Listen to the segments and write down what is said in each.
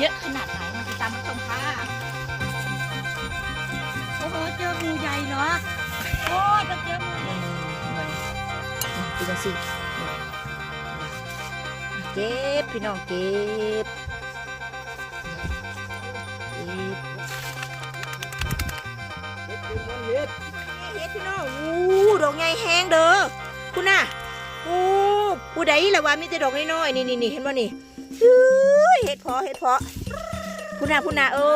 เยอะขนาดไหนมาติดตามชมค่ะ โอ้โห เจองูใหญ่เหรอโอ้ยเจองูนี่มันเป็นจังซี่เก็บพี่น้องเก็บเก็บเฮ็ดพี่น้องอู้ดอกใหญ่แห้งเด้อคุณน่ะอู้ผู้ใดละว่ามีแต่ดอกน้อยๆนี่นี่นี่เห็นบ่นี่เฮ้ยเฮ็ดพาะเฮ็ดพาะคุณน่ะคุณน่ะโอ้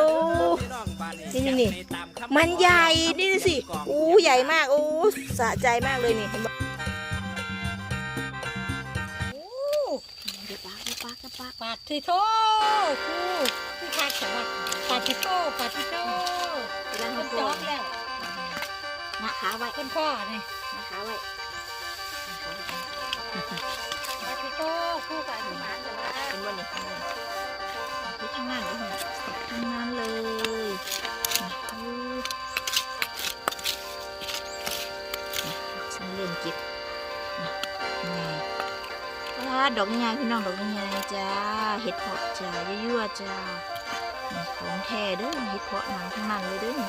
นี่นี่นี่มันใหญ่นี่สิอู้ใหญ่มากโอ้สะใจมากเลยนี่เห็นบ่โอ้เดี๋ยวปากเดี๋ยวปากเดี๋ยวปากปาดที่โตครูที่คาดแต่ว่าปาดที่โตปาดที่โตเวลามัเขานโตจอบแล้วนะขาไว้คนพ่อนี่นะขาไว้ปาดที่โตครูกับอธิษฐานกันว่าเห็นบ่นี่ ที่ข้างหน้าเลยข้างหน้าเลยฉันเล่นเก็บนะไงดอกใหญ่พี่น้องดอกใหญ่จ้าเห็ดเพาะจ้ายั่วจ้าของแท้เด้อเห็ดเพาะหนังทั้งนั้นเลยเด้อ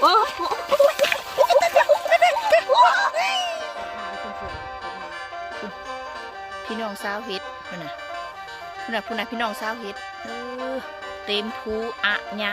โอ้พี่น้องสาวเห็ดพุ่นน่ะพุ่นน่ะพุ่นน่ะพี่น้องสาวเห็ด เออเต็มภูอะญะ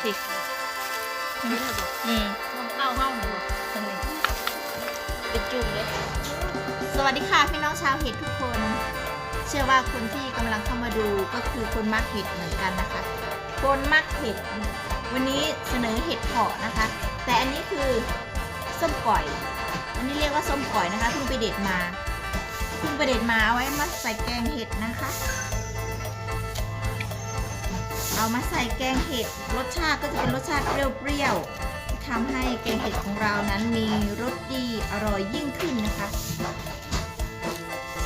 พี่อืมมันเข้าห้องหนูตรงนี้เป็นจุ่มเลย สวัสดีค่ะพี่น้องชาวเห็ดทุกคน เชื่อว่าคนที่กำลังเข้ามาดูก็คือคนมักเห็ดเหมือนกันนะคะ คนมักเห็ด วันนี้เสนอเห็ดเพาะนะคะ แต่อันนี้คือส้มก่อย อันนี้เรียกว่าส้มก่อยนะคะเพิ่งไปเด็ดมาเพิ่งไปเด็ดมาเอาไว้มาใส่แกงเห็ดนะคะ เอามาใส่แกงเห็ดรสชาติก็จะเป็นรสชาติเปรี้ยวๆทำให้แกงเห็ดของเรานั้นมีรสดีอร่อยยิ่งขึ้นนะคะ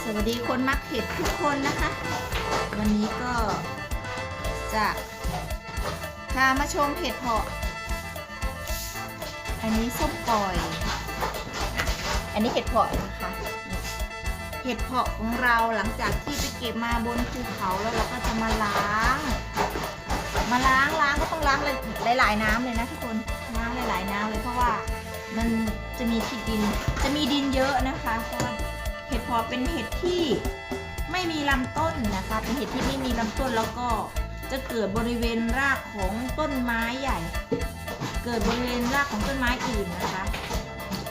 สวัสดีคนมักเห็ดทุกคนนะคะ วันนี้ก็จะพามาชมเห็ดเพาะ อันนี้ส้มปล่อย อันนี้เห็ดเพาะนะคะเห็ดเพาะของเราหลังจากที่ไปเก็บมาบนภูเขาแล้วเราก็จะมาล้าง มาล้างล้างก็ต้องล้างหลายๆน้ำเลยนะทุกคนล้างหลายๆน้ำเลยเพราะว่ามันจะมีที่ดินจะมีดินเยอะนะคะเพราะว่าเห็ดเพาะเป็นเห็ดที่ไม่มีลำต้นนะคะ เป็นเห็ดที่ไม่มีลำต้นแล้วก็จะเกิดบริเวณรากของต้นไม้ใหญ่ เกิดบริเวณรากของต้นไม้อื่นนะคะ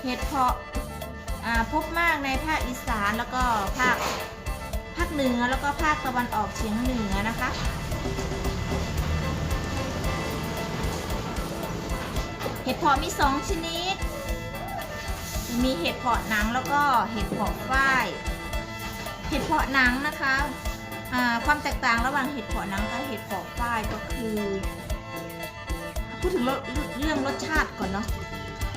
เห็ดเพาะพบมากในภาคอีสานแล้วก็ภาคภาคเหนือแล้วก็ภาคตะวันออกเฉียงเหนือนะคะ ห็ดเพาะมีสองชนิด มีเห็ดเพาะหนังแล้วก็เห็ดเพาะฝ้าย เห็ดเพาะหนังนะคะความแตกต่างระหว่างเห็ดเพาะหนังกับเห็ดเพาะฝ้ายก็คือ พูดถึงเรื่องรสชาติก่อนเนาะ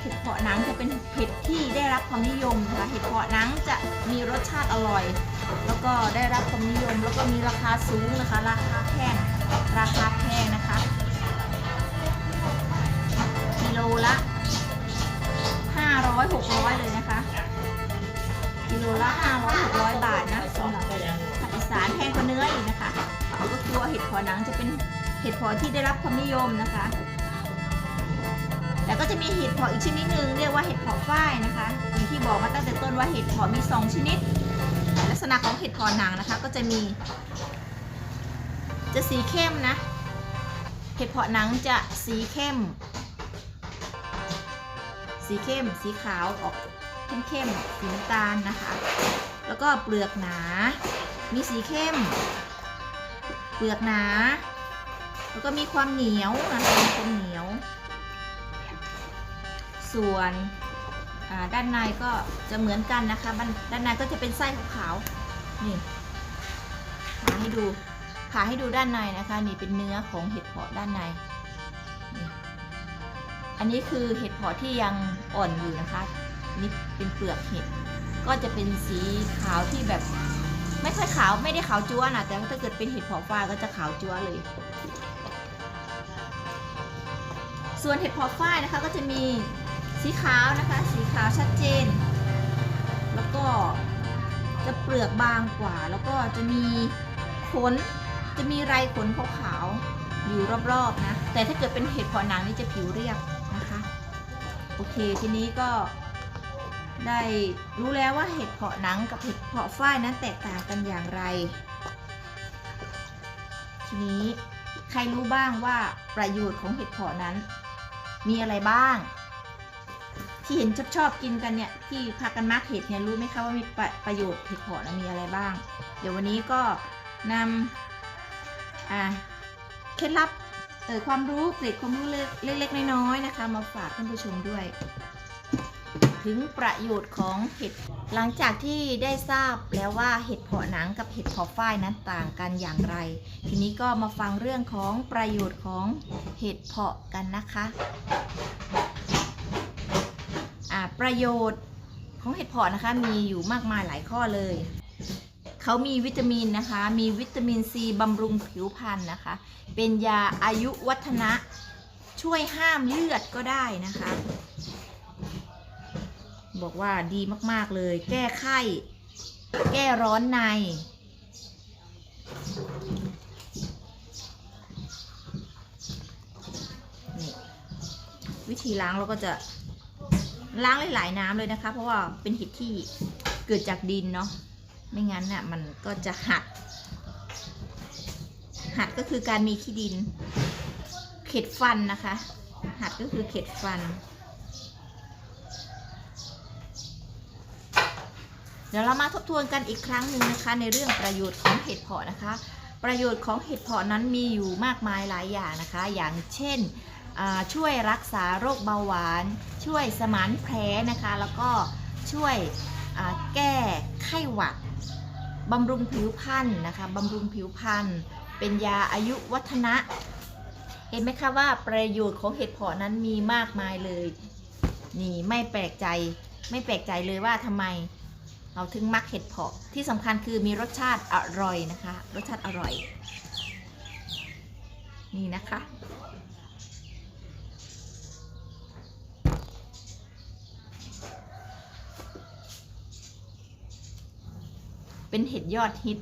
เห็ดเพาะหนังจะเป็นเห็ดที่ได้รับความนิยมนะคะเห็ดเพาะหนังจะมีรสชาติอร่อย แล้วก็ได้รับความนิยม แล้วก็มีราคาสูงนะคะ ราคาแพงราคาแพงนะคะ โลละ500 600เลยนะคะ กิโลละ500 600บาทนะสำหรับภาคอีสานแพงกว่าเนื้ออีกนะคะก็คือว่าเห็ดพอหนังจะเป็นเห็ดพอที่ได้รับความนิยมนะคะ แล้วก็จะมีเห็ดพาะอีกชนิดหนึ่งเรียกว่าเห็ดพาะฝ้ายนะคะอย่างที่บอกมาตั้งแต่ต้นว่าเห็ดพาะมี2ชนิด ลักษณะของเห็ดพาะหนังนะคะ ก็จะมี จะสีเข้มนะ เห็ดเพาะหนังจะสีเข้ม สีเข้ม สีขาวออกเข้มเข้มๆสีน้ำตาลนะคะ แล้วก็เปลือกหนา มีสีเข้ม เปลือกหนา แล้วก็มีความเหนียวนะคะมีความเหนียว ส่วนด้านในก็จะเหมือนกันนะคะ ด้านในก็จะเป็นไส้ขาวๆ นี่ผ่าให้ดูผ่าให้ดูด้านในนะคะ นี่เป็นเนื้อของเห็ดเผาะด้านใน อันนี้คือเห็ดเผาะที่ยังอ่อนอยู่นะคะนี่เป็นเปลือกเห็ด ก็จะเป็นสีขาวที่แบบ ไม่ค่อยขาวไม่ได้ขาวจั๊วนะแต่ถ้าเกิดเป็นเห็ดเผาะฟ้าก็จะขาวจั๊วเลย ส่วนเห็ดเผาะฝ้ายนะคะก็จะมีสีขาวนะคะ สีขาวชัดเจน แล้วก็จะเปลือกบางกว่า แล้วก็จะมีขนจะมีไรขนขาวๆอยู่รอบๆนะ แต่ถ้าเกิดเป็นเห็ดเผาะหนังนี่จะผิวเรียบ อเค ทีนี้ก็ได้รู้แล้วว่าเห็ดเผาะหนังกับเห็ดเผาะฝ้ายนั้นแตกต่างกันอย่างไร ทีนี้ใครรู้บ้างว่าประโยชน์ของเห็ดเผาะนั้น มีอะไรบ้าง ที่เห็นชอบชอบกินกันเนี่ยที่พากันมักเห็ดเนี่ยรู้ไหมคะว่ามีประประโยชน์เห็ดเผาะนะมีอะไรบ้าง เดี๋ยววันนี้ก็นำอ่าเคล็ดลับ เออความรู้เกร็ดความรู้เล็กเล็กๆน้อยๆนะคะ มาฝากท่านผู้ชมด้วย ถึงประโยชน์ของเห็ด หลังจากที่ได้ทราบแล้วว่าเห็ดเผาะหนังกับเห็ดเผาะฝ้ายนั้นต่างกันอย่างไร ทีนี้ก็มาฟังเรื่องของประโยชน์ของเห็ดเผาะกันนะคะอ่าประโยชน์ของเห็ดเผาะนะคะมีอยู่มากมายหลายข้อเลย เขามีวิตามินนะคะ มีวิตามินซีบำรุงผิวพรรณนะคะ เป็นยาอายุวัฒนะ ช่วยห้ามเลือดก็ได้นะคะ บอกว่าดีมาก ๆ เลย แก้ไข้ แก้ร้อนใน นี่วิธีล้างเราก็จะล้างหลาย ๆ น้ำเลยนะคะ เพราะว่าเป็นเห็ดที่เกิดจากดินเนาะ ไม่งั้นน่ะมันก็จะหัด หัดก็คือการมีขี้ดิน เข็ดฟันนะคะ หัดก็คือเข็ดฟัน เดี๋ยวเรามาทบทวนกันอีกครั้งหนึ่งนะคะ ในเรื่องประโยชน์ของเห็ดเผาะนะคะ ประโยชน์ของเห็ดเผาะนั้นมีอยู่มากมายหลายอย่างนะคะ อย่างเช่นช่วยรักษาโรคเบาหวาน ช่วยสมานแผลนะคะ แล้วก็ช่วยแก้ไข้หวัด บำรุงผิวพรรณนะคะบำรุงผิวพรรณเป็นยาอายุวัฒนะ เห็นไหมคะว่าประโยชน์ของเห็ดเผาะนั้นมีมากมายเลย นี่ไม่แปลกใจไม่แปลกใจเลยว่าทำไมเราถึงมักเห็ดเผาะที่สำคัญคือมีรสชาติอร่อยนะคะ รสชาติอร่อย นี่นะคะ เป็นเห็ดยอดฮิต